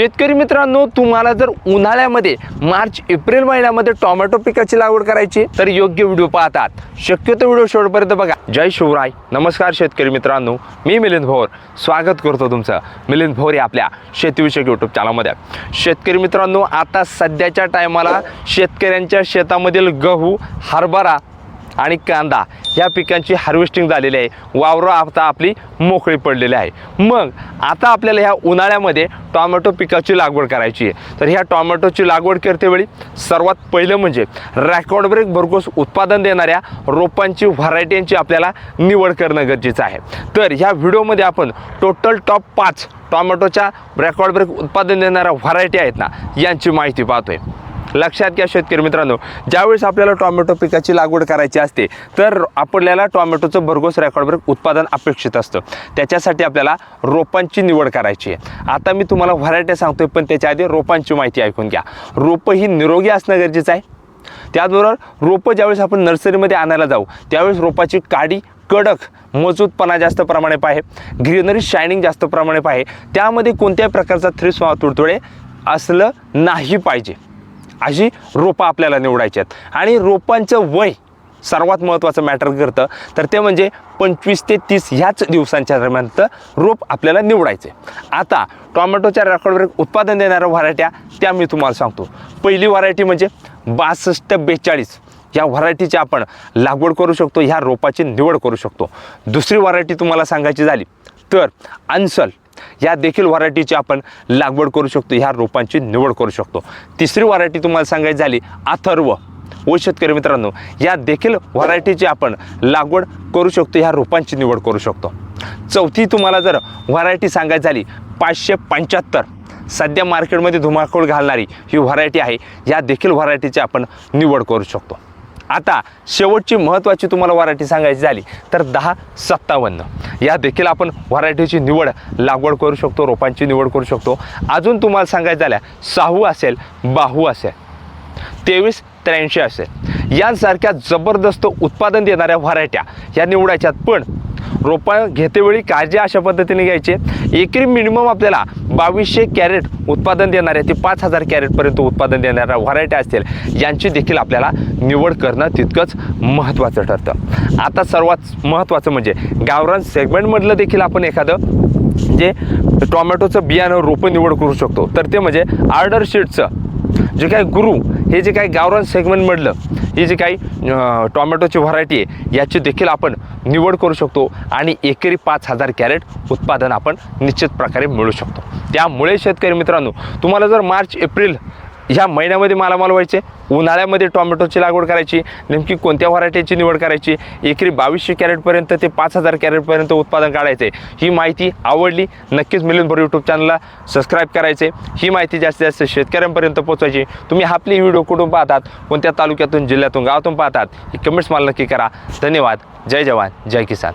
शेतकरी मित्रांनो तुम्हाला जर उन्हाळ्यामध्ये मार्च एप्रिल महिन्यामध्ये टोमॅटो पिकाची लागवड करायची तर योग्य व्हिडिओ पाहतात. शक्यतो व्हिडिओ शेवटपर्यंत बघा. जय शिवराय. नमस्कार शेतकरी मित्रांनो. मी मिलिंद भोर. स्वागत करतो तुमचं. मिलिंद भोर या आपल्या शेतीविषयक यूट्यूब चॅनलमध्ये शेतकरी मित्रांनो आता सध्याच्या टायमाला शेतकऱ्यांच्या शेतामधील गहू हरभरा आणि कांदा ह्या पिकांची हार्वेस्टिंग झालेली आहे. वावरं आता आपली मोकळी पडलेली आहे. मग आता आपल्याला ह्या उन्हाळ्यामध्ये टॉमॅटो पिकाची लागवड करायची आहे. तर ह्या टॉमॅटोची लागवड करतेवेळी सर्वात पहिलं म्हणजे रॅकॉर्ड ब्रेक भरघोस उत्पादन देणाऱ्या रोपांची व्हरायटींची आपल्याला निवड करणं गरजेचं आहे. तर ह्या व्हिडिओमध्ये आपण टोटल टॉप पाच टॉमॅटोच्या रेकॉर्ड ब्रेक उत्पादन देणाऱ्या व्हरायटी आहेत ना यांची माहिती पाहतोय. लक्षात घ्या शेतकरी मित्रांनो ज्यावेळेस आपल्याला टॉमॅटो पिकाची लागवड करायची असते तर आपल्याला टॉमॅटोचं भरघोस रेकॉर्डवर उत्पादन अपेक्षित असतं. त्याच्यासाठी आपल्याला रोपांची निवड करायची आहे. आता मी तुम्हाला व्हरायटी सांगतोय पण त्याच्या आधी रोपांची माहिती ऐकून घ्या. रोपं ही निरोगी असणं गरजेचं आहे. त्याचबरोबर रोपं ज्यावेळेस आपण नर्सरीमध्ये आणायला जाऊ त्यावेळेस रोपाची काडी कडक मजबूतपणा जास्त प्रमाणे पाहिजे ग्रीनरी शायनिंग जास्त प्रमाणे पाहिजे त्यामध्ये कोणत्याही प्रकारचा थ्रिस तुडतुडे असलं नाही पाहिजे. अशी रोपं आपल्याला निवडायची आहेत. आणि रोपांचं वय सर्वात महत्त्वाचं मॅटर करतं. तर ते म्हणजे पंचवीस ते तीस ह्याच दिवसांच्या दरम्यान रोप आपल्याला निवडायचे आता टॉमॅटोच्या रेकॉर्डवर उत्पादन देणाऱ्या व्हरायट्या त्या मी तुम्हाला सांगतो. पहिली व्हरायटी म्हणजे बासष्ट बेचाळीस. या व्हरायटीची आपण लागवड करू शकतो ह्या रोपाची निवड करू शकतो. दुसरी व्हरायटी तुम्हाला सांगायची झाली तर अन्सल. या देखील व्हरायटीची आपण लागवड करू शकतो ह्या रोपांची निवड करू शकतो. तिसरी व्हरायटी तुम्हाला सांगायची झाली अथर्व. व शेतकरी मित्रांनो या देखील व्हरायटीची आपण लागवड करू शकतो ह्या रोपांची निवड करू शकतो. चौथी तुम्हाला जर व्हरायटी सांगायची झाली पाचशे पंच्याहत्तर. सध्या मार्केटमध्ये धुमाकूळ घालणारी ही व्हरायटी आहे या देखील व्हरायटीची आपण निवड करू शकतो. आता शेवटची महत्त्वाची तुम्हाला व्हरायटी सांगायची झाली तर दहा सत्तावन्न. या देखील आपण व्हरायटीची निवड लागवड करू शकतो रोपांची निवड करू शकतो. अजून तुम्हाला सांगायचं झाल्या साहू असेल बाहू असेल तेवीस त्र्याऐंशी असेल. यांसारख्या जबरदस्त उत्पादन देणाऱ्या व्हरायट्या या निवडायच्यात पण रोपं घेतेवेळी काळजी अशा पद्धतीने घ्यायची. एकरी मिनिमम आपल्याला बावीसशे कॅरेट उत्पादन देणारे ते पाच हजार कॅरेटपर्यंत उत्पादन देणाऱ्या व्हरायटी असतील यांची देखील आपल्याला निवड करणं तितकंच महत्त्वाचं ठरतं. आता सर्वात महत्त्वाचं म्हणजे गावरान सेगमेंटमधलं देखील आपण एखादं जे टॉमॅटोचं बियाणं रोपं निवड करू शकतो. तर ते म्हणजे आर्डर शीटचं जे काय गुरु हे जे काही गावरान सेगमेंट सेगमेंटमधलं ही जी काही टोमॅटोची टॉमॅटोची व्हरायटी आहे याची देखील आपण निवड करू शकतो आणि एकरी पाच हजार कॅरेट उत्पादन आपण निश्चित प्रकारे मिळू शकतो. त्यामुळे शेतकरी मित्रांनो तुम्हाला जर मार्च एप्रिल ह्या महिन्यामध्ये मालामाल व्हायचे उन्हाळ्यामध्ये टॉमॅटोची लागवड करायची नेमकी कोणत्या व्हरायटीची निवड करायची एकरी बावीसशे कॅरेटपर्यंत ते पाच हजार कॅरेटपर्यंत उत्पादन काढायचे ही माहिती आवडली नक्कीच मिलिंद भर यूट्यूब चॅनलला सबस्क्राईब करायचे ही माहिती जास्तीत जास्त शेतकऱ्यांपर्यंत पोहोचवायची. तुम्ही आपली व्हिडिओ कुठून पाहतात कोणत्या तालुक्यातून जिल्ह्यातून गावातून पाहतात ही कमेंट्स मला नक्की करा. धन्यवाद. जय जवान जय किसान.